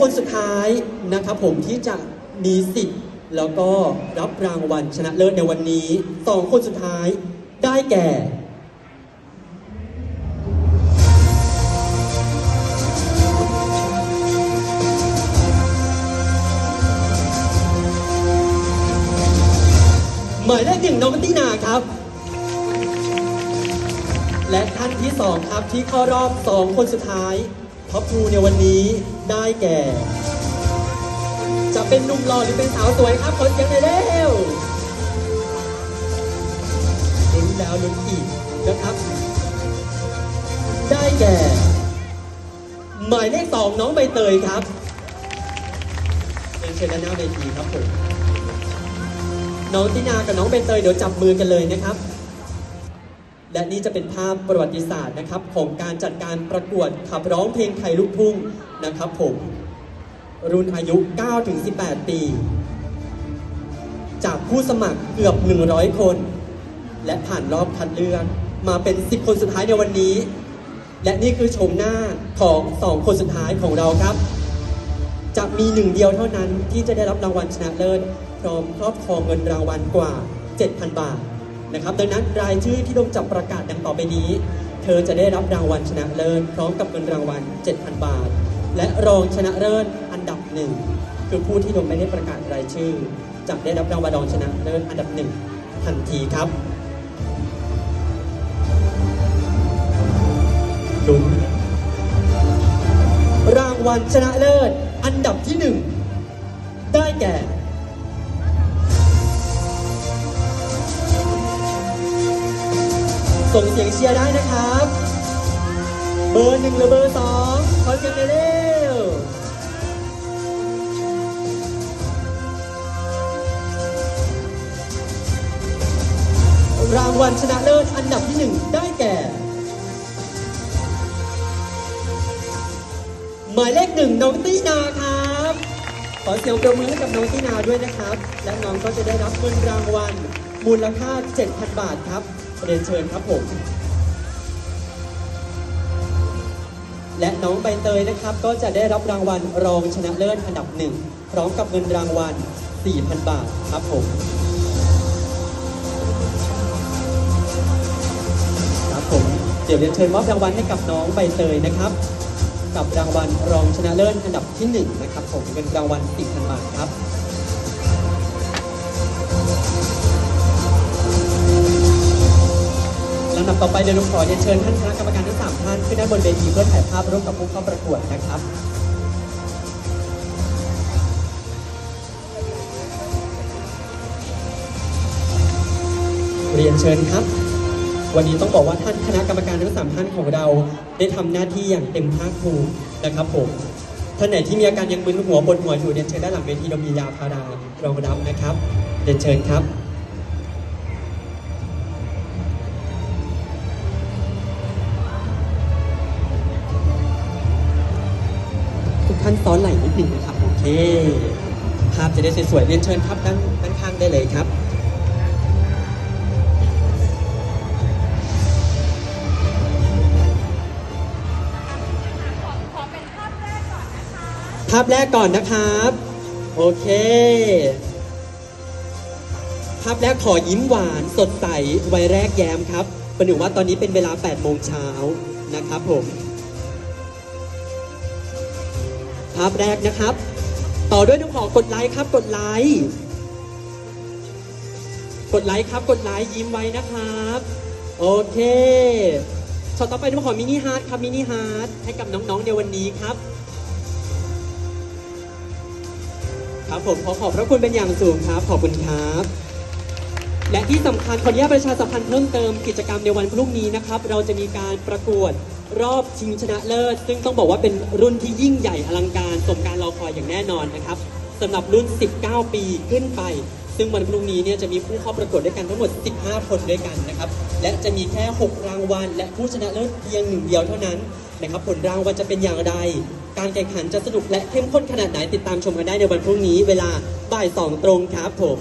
คนสุดท้ายนะครับผมที่จะมีสิทธิ์ แล้วก็รับรางวัลชนะเลิศในวันนี้สองคนสุดท้ายได้แก่หมายเลขหนึ่งน้องตินาครับ และท่านที่สองครับที่เข้ารอบสองคนสุดท้าย ท็อปทูในวันนี้ได้แก่ จะเป็นหนุ่มหล่อหรือเป็นสาวสวยครับขอเสียงหน่อยเร็วลุ้นแล้วลุ้นอีกนะครับ ได้แก่ หมายเลขสองน้องใบเตยครับเป็นเชิญด้านหน้าเวทีครับผมน้องตินากับน้องใบเตยเดี๋ยวจับมือกันเลยนะครับ และนี่จะเป็นภาพประวัติศาสตร์นะครับ ของการจัดการประกวดขับร้องเพลงไทยลูกทุ่งนะครับผม รุ่นอายุ 9-18 ปี จากผู้สมัครเกือบ 100 คน และผ่านรอบคัดเลือกมาเป็น 10 คนสุดท้ายในวันนี้ และนี่คือโฉมหน้าของ 2 คนสุดท้ายของเราครับ จะมีหนึ่งเดียวเท่านั้นที่จะได้รับรางวัลชนะเลิศพร้อมครอบครองเงินรางวัลกว่า 7,000 บาท นะครับ ดังนั้นรายชื่อที่ดมจับประกาศดังต่อไปนี้ เธอจะได้รับรางวัลชนะเลิศพร้อมกับเงินรางวัล 7,000 บาท และรองชนะเลิศอันดับหนึ่งคือผู้ที่ดมไม่ได้ประกาศรายชื่อจะได้รับรางวัลรองชนะเลิศอันดับหนึ่งทันทีครับดุนรางวัลชนะเลิศอันดับที่หนึ่งได้แก่ ส่งเสียงเชียร์ได้นะครับ เบอร์หนึ่งหรือเบอร์สองขอเสียงหน่อยเร็วรางวัลชนะเลิศอันดับที่หนึ่งได้แก่ หมายเลขหนึ่งน้องตีนาครับ ขอเสียงปรบมือให้กับน้องตีนาด้วยนะครับ และน้องก็จะได้รับเงินรางวัลมูลค่า 7,000 บาทครับ เรียนเชิญครับผม และน้องใบเตยนะครับ ก็จะได้รับรางวัลรองชนะเลิศอันดับหนึ่งพร้อมกับเงินรางวัล 4,000 บาทครับผมครับผมเดี๋ยวเรียนเชิญมอบรางวัลให้กับน้องใบเตยนะครับ กับรางวัลรองชนะเลิศอันดับที่หนึ่งนะครับผมเป็นรางวัล 4,000 บาทครับ ลำดับต่อไปเดี๋ยวลุงขอเรียนเชิญท่านคณะกรรมการทั้งสามท่านขึ้นด้านบนเวทีเพื่อถ่ายภาพร่วมกับผู้เข้าประกวดนะครับเรียนเชิญครับ วันนี้ต้องบอกว่าท่านคณะกรรมการทั้งสามท่านของเรา ได้ทำหน้าที่อย่างเต็มภาคภูมินะครับผมท่านไหนที่มีอาการยังมึนหัวปวดหัวอยู่เรียนเชิญด้านหลังเวทีเรามียาพารา รองรับนะครับเรียนเชิญครับ ไหล่นิดหนึ่งนะครับ โอเค ภาพจะได้สวยๆเรียนเชิญครับด้านด้านข้างได้เลยครับภาพแรกก่อนนะคะภาพแรกก่อนนะครับ โอเค ภาพแรกขอยิ้มหวานสดใสวัยแรกแย้มครับประหนึ่งว่าตอนนี้เป็นเวลา8โมงเช้านะครับผม ภาพแรกนะครับ ต่อด้วยต้องขอกดไลค์ครับ กดไลค์กดไลค์ครับ กดไลค์ยิ้มไว้นะครับ โอเคช็อตต่อไปต้องขอมินิฮาร์ดครับมินิฮาร์ดให้กับน้องๆในวันนี้ครับ ครับผมขอขอบพระคุณเป็นอย่างสูงครับ ขอบคุณครับ และที่สำคัญขออนุญาตประชาสัมพันธ์เพิ่มเติมกิจกรรมในวันพรุ่งนี้นะครับ เราจะมีการประกวดรอบชิงชนะเลิศ ซึ่งต้องบอกว่าเป็นรุ่นที่ยิ่งใหญ่อลังการสมการรอคอยอย่างแน่นอนนะครับสำหรับรุ่น 19 ปีขึ้นไป ซึ่งวันพรุ่งนี้เนี่ยจะมีผู้เข้าประกวดด้วยกันทั้งหมด 15 คนด้วยกันนะครับ และจะมีแค่ 6 รางวัล และผู้ชนะเลิศเพียงหนึ่งเดียวเท่านั้นนะครับ ผลรางวัลจะเป็นอย่างไร การแข่งขันจะสนุกและเข้มข้นขนาดไหนติดตามชมกันได้ในวันพรุ่งนี้ เวลาบ่ายสองตรงครับผม